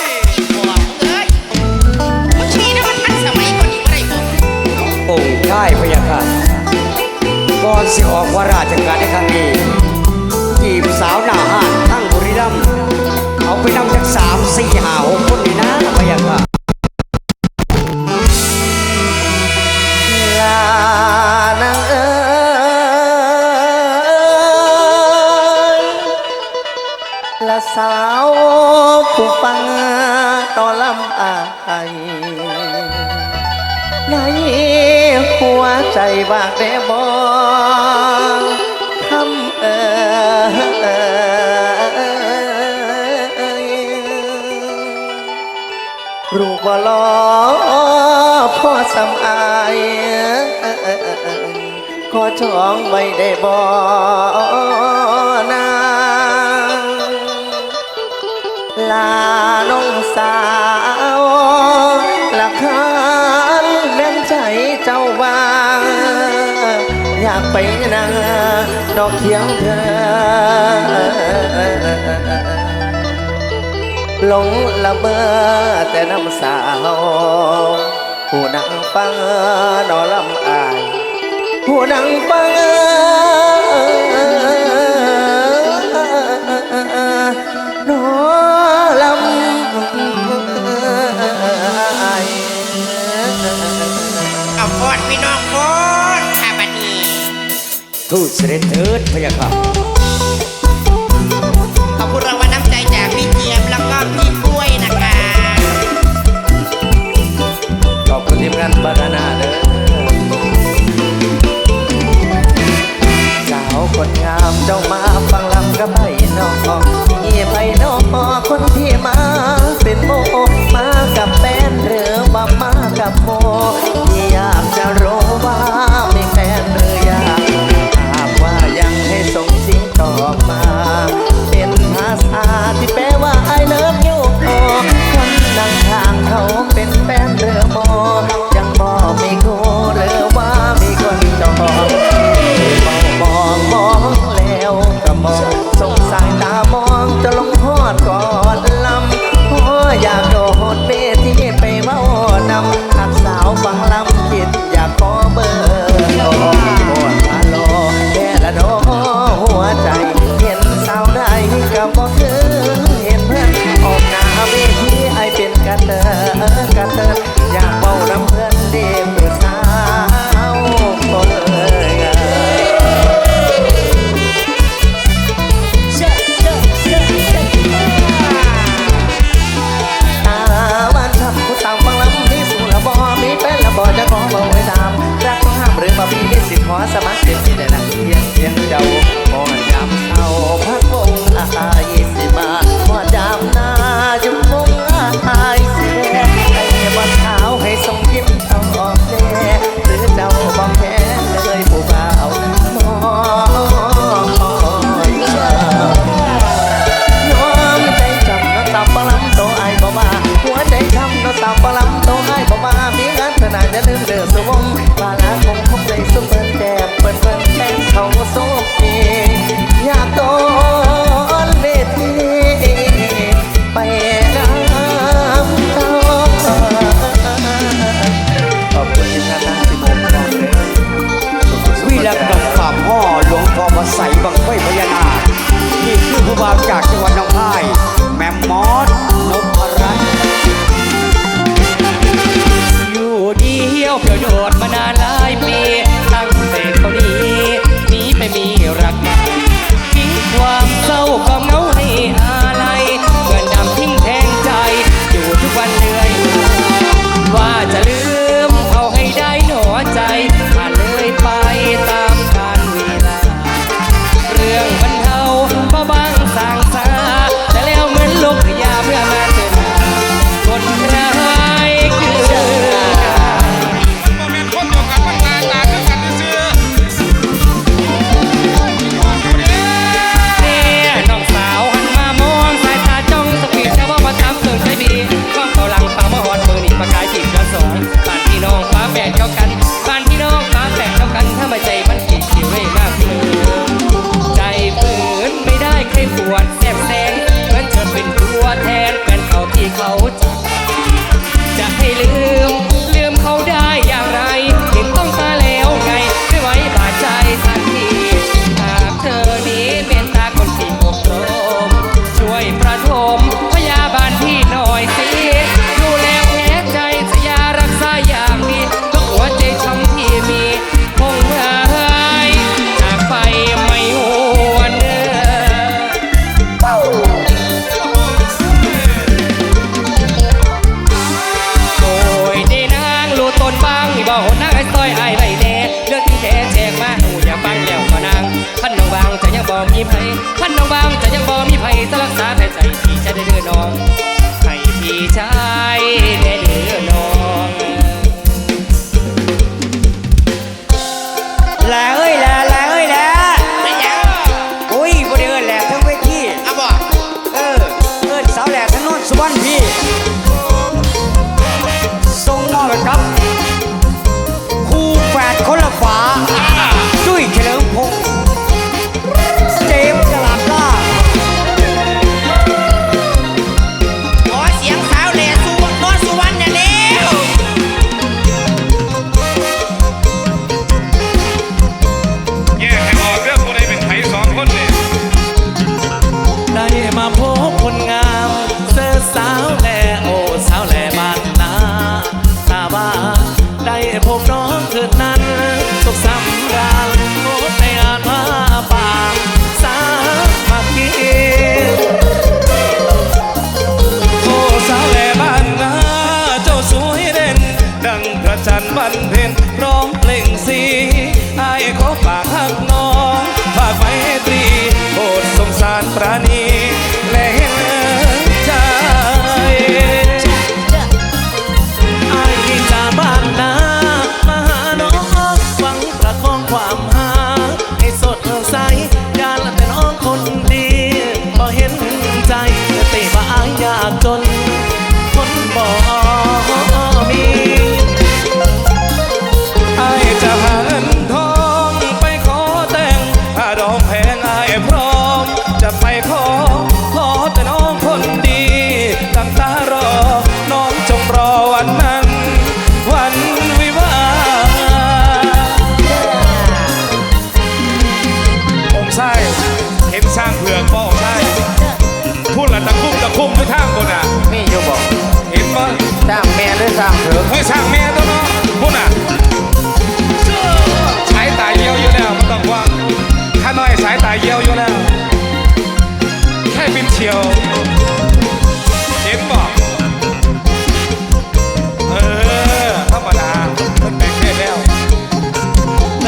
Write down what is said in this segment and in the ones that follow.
ยบอกเอ้ยมึงชี้นะมันทันสมัยกว่านี้บ่ได้บอกองค์ชายพยาค่ะก่อนสิออกว่าราชการในครั้งนี้จีบสาวหน้าห้านทั้งบุรีรัมย์เอาไปนำจากสามสี่ห้าหกคนนี่นะพยาค่ะ ผู้ฟังต่อลำอายในหัวใจบากได้บ่คำเอ่ยรูปว่าลอพ่อสำอายขอจองไว้ได้บ่นา ไปนั่งดอกเขียงเธอหลงละเมอแต่น้ำสาวผู้นั่งฟังนอลำอายผู้นั่งฟังนอลำอายอาพอดพี่น้องพอดค่ะบัดนี้ ทูตเสด็จเถิดพยาค่ะ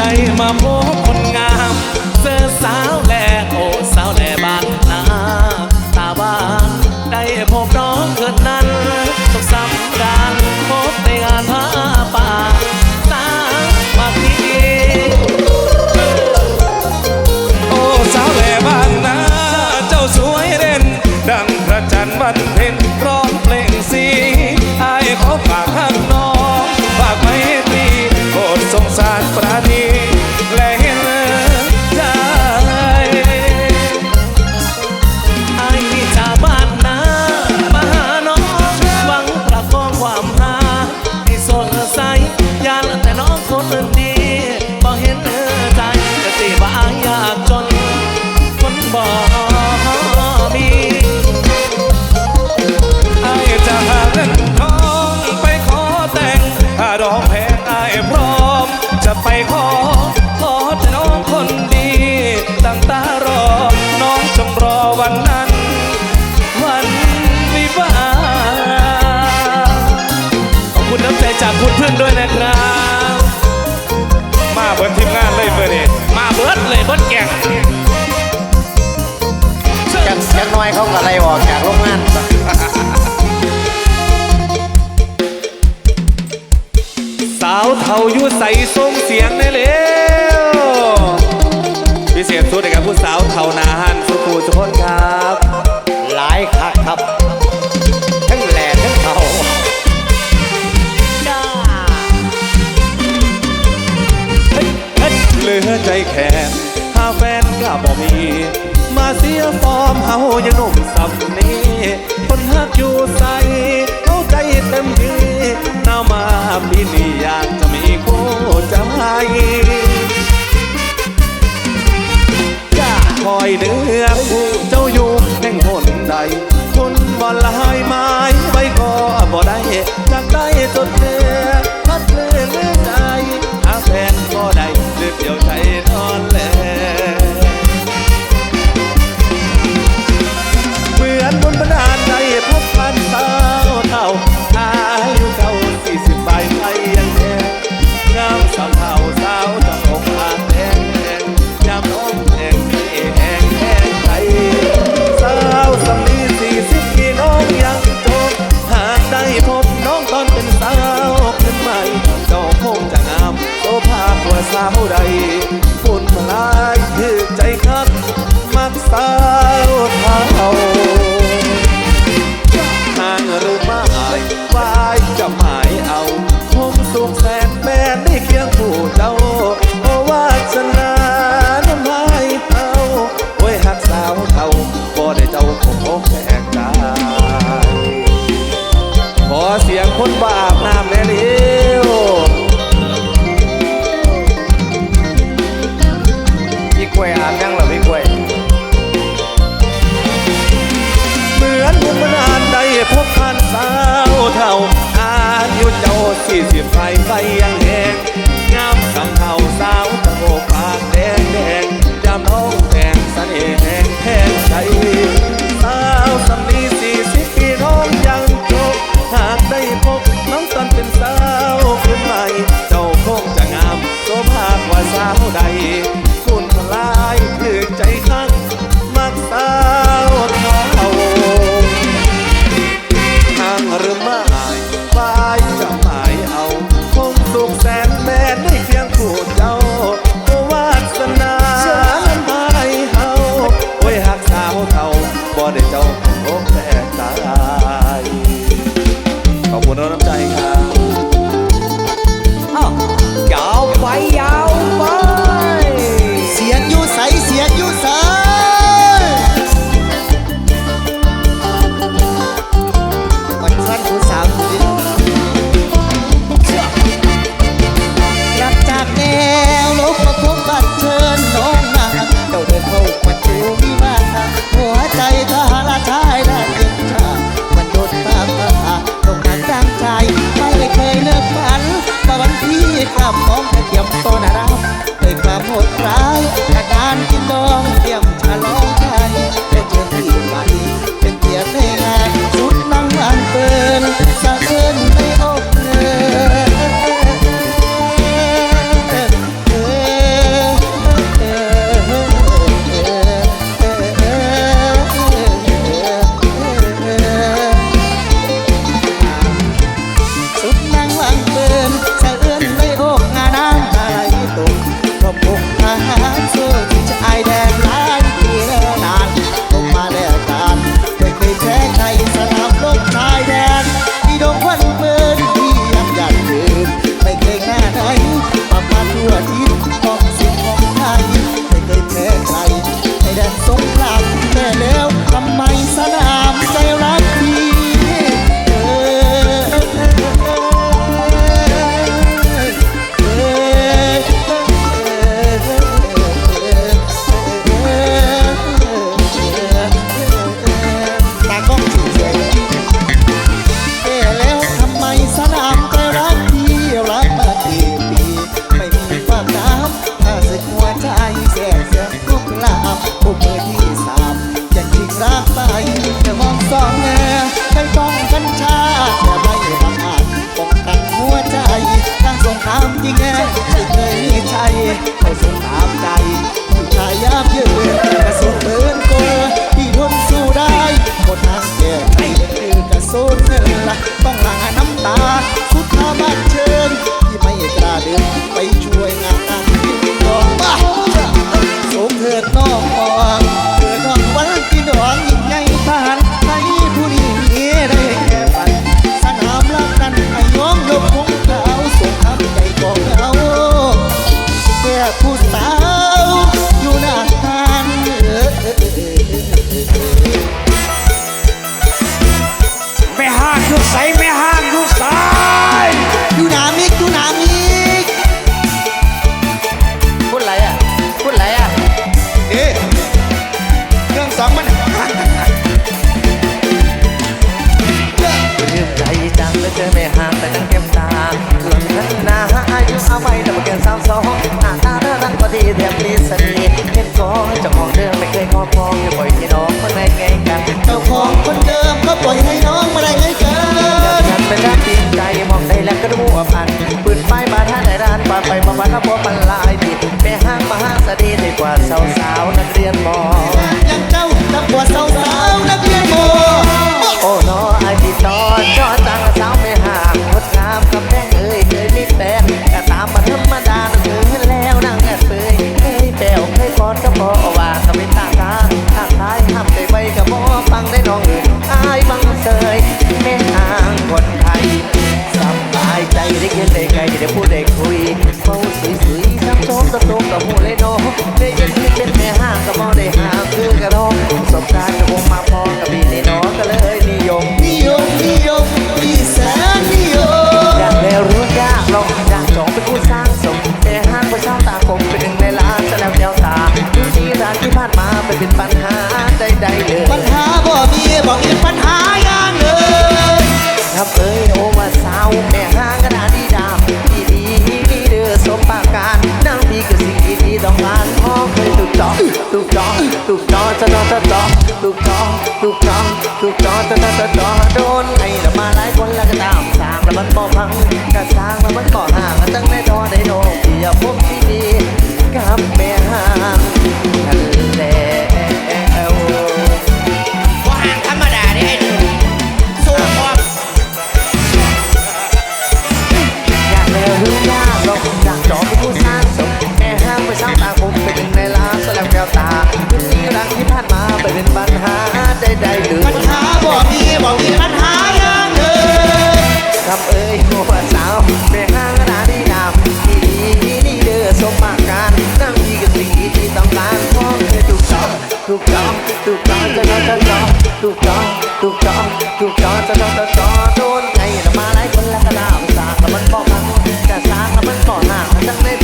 ใจมาพบคนงาม เจอสาว อยเขาก็ไล่ออกจากโรงงานสาวเทายุใส่ทรงเสียงได้แล้วพิเศษสุดในการผู้สาวเทานาหันสุขูสุพนครับ หลายคักครับ ทั้งแหล่ทั้งเทาเหลือใจแข็งหาแฟนกล้าบ่มี มาเสียฟอร์มเฮายังนุ่มสัำนีคนฮักอยู่ใสเข้าใจเต็มทีหน้ามาปีนี้อยากจะมีคู่ใจอยากคอยเดือคู่เจ้าอยู่แม่งหนใดคนบ่ลายไม้ใบก็บ่ได้อากใต้จนเนือพัดเลื่อนใจหาแฟนก็ได้หรือเดียวใจ หน้าตาน่ารักพอดีเดียบลีสนีเห็นก็จะมองเดิมไม่เคยขอพองอย่าปล่อยให้น้องมันได้ไงกันเจ้าของคนเดิมก็ปล่อยให้น้องมาได้ไงกันอยากเป็นรักจริใจมองได้แล้วก็รู้ว่าพันปืนไฟมาท่าไหนร้านมาไปมาวันละพอมันลายดีไปห้างมาห้างสตีดีกว่าสาวๆนักเรียนมอยังจ ตาคมเป็นในลานสลับแก้วตาคืนรักที่ผ่านมาไม่เป็นปัญหาใดๆหรือปัญหาบอกมีบอกมีปัญหาอย่างเดิมคำเอ้ยหัวสาวแม่ห้างร้านที่าวนี่ดีนี่เด้อสมปากการนั่งดีกับสิ่งที่ต้องการพร้อมเธถูกต้องถูกต้องถูกต้องจะต้องจะต้องถูกต้องถูกต้องถูกต้องจะต้องจะต้องโดนใจมาหลายคนแล้วก็น่าสงสากแล้มันบอกมันแต่สารแล้มันก่อนหน้ามันจงใน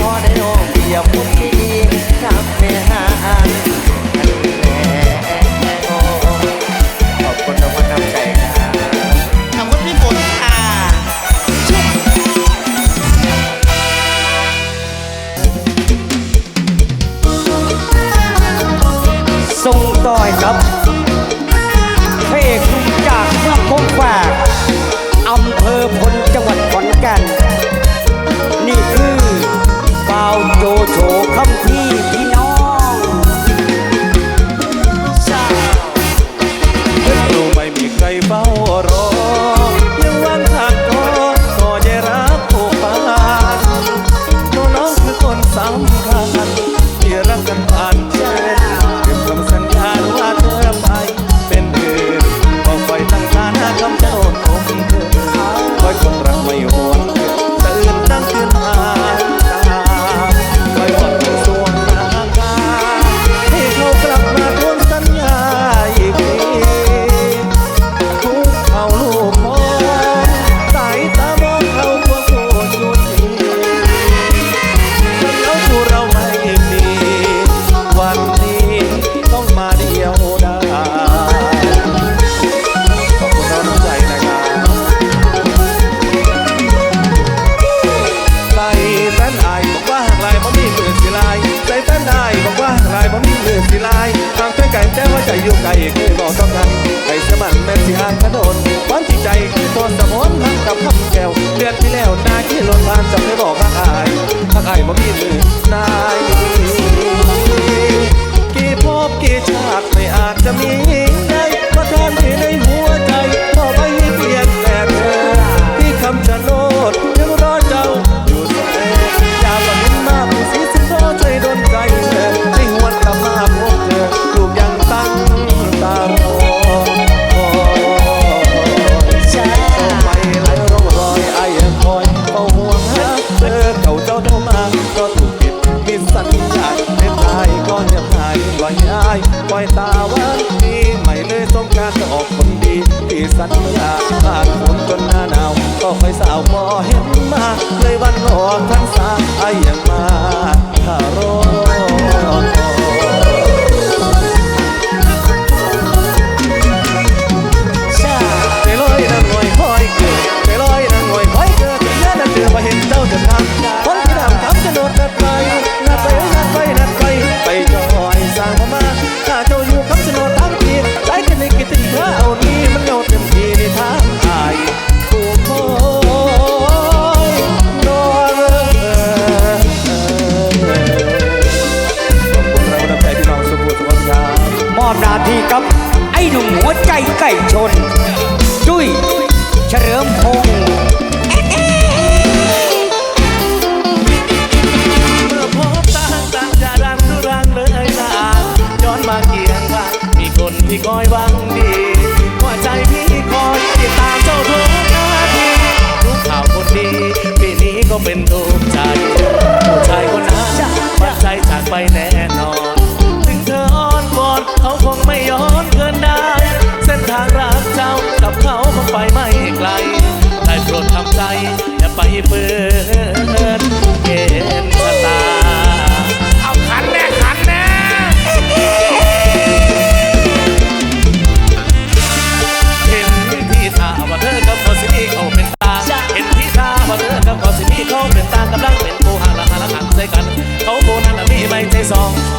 อพลจังหวัดขอนแก่น wrong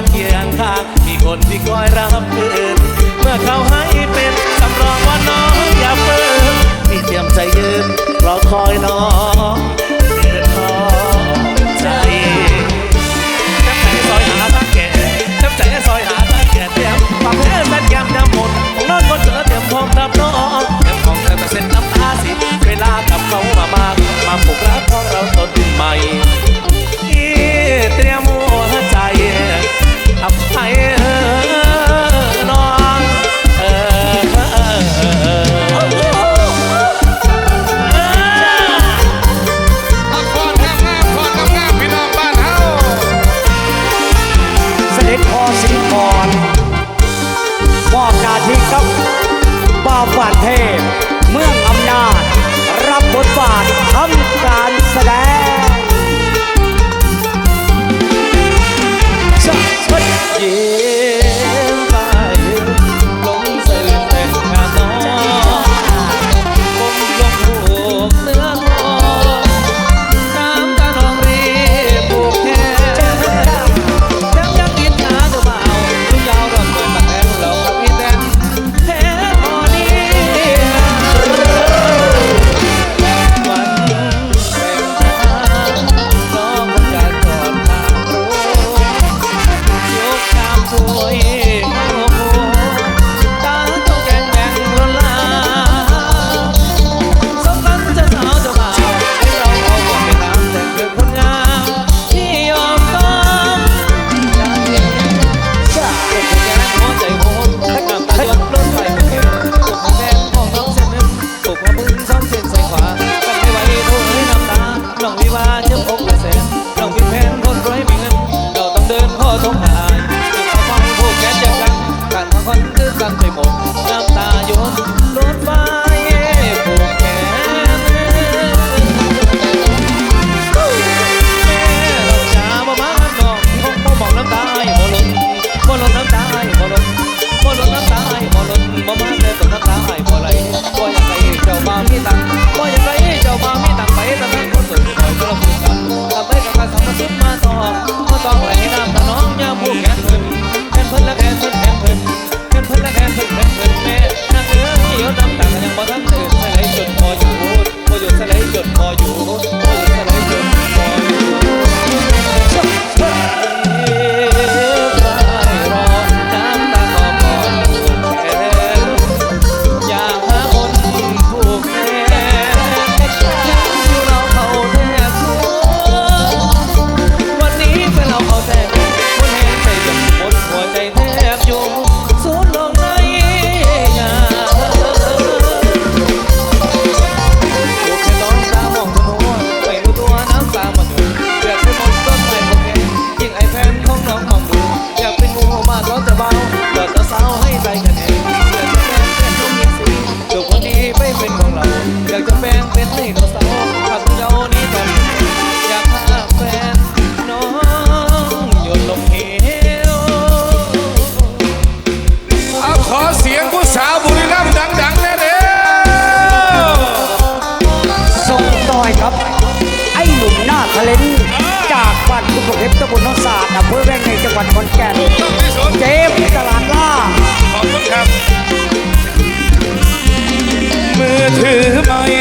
านเคียงข้างมีคนที่คอยรับคืนเมื่อเขาให้เป็นสำรองว่าน้องอย่าเพิ่มพี่เตรียมใจยืนรอคอยน้องเดือดทใจน้ำใจซอยหาทักแก่ำใจซอยหาทักแกเตรียมความเพื่อนแกมน้ำหมดขอน้องคนเจอเตรียมพรมรับน้องเตรียมของเธอมาเส้นน้ำตาสิเวลากับเขามามากมาปลุกรักของเราตนใหมเตรียม อภัย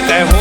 แต่หั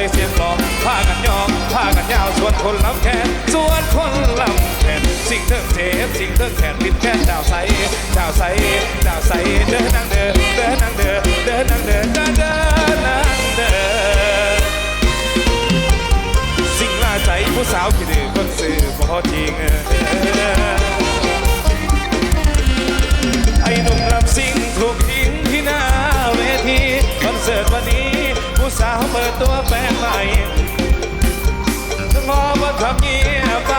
ใส่เสียงร้องพากันยองพากันยาวส่วนคนลำแขนส่วนคนลำแขนสิ่งเทิงเทปสิ่งเทิงแขนปิดแขนดาวใสดาวใสดาวใสเดินนางเดินเดินนางเดินเดินนางเดินเดินเดินนางเดินสิ่งล่าใจผู้สาวที่ดื้อคนสื่อบ่จริง สาวเปิดตัวแฟนใหม่งอว่าทำเงียบไป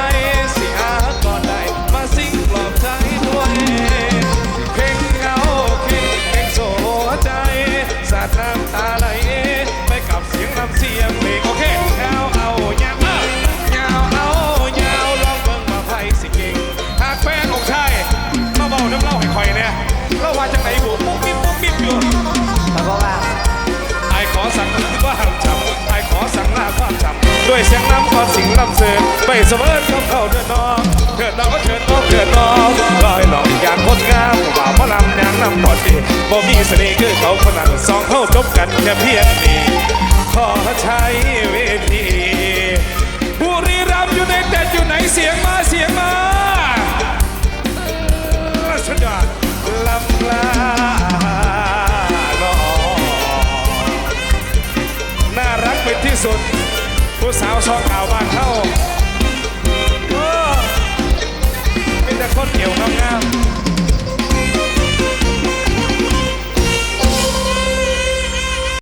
ด้วยเสียงน้ำความสิงลำเสือไปเสมอกับเขาเดินน้องเถิดน้องก็เถิดน้องเถิดน้องลอยหลอกอย่างงดงามว่าพระลำนางนำพอดีบ่มีเสน่ห์คือเขาคนนั้นสองเข้าจบกันแค่เพียงนี้ขอใช้เวทีบุรีรัมย์อยู่ในแต่อยู่ไหนเสียงมาเสียงมาสุดยอดลำลาลอน่ารักเป็นที่สุด ผู้สาวซองขาวบ้านเข้าโอ้มีแต่คนเกี่ยวงามๆ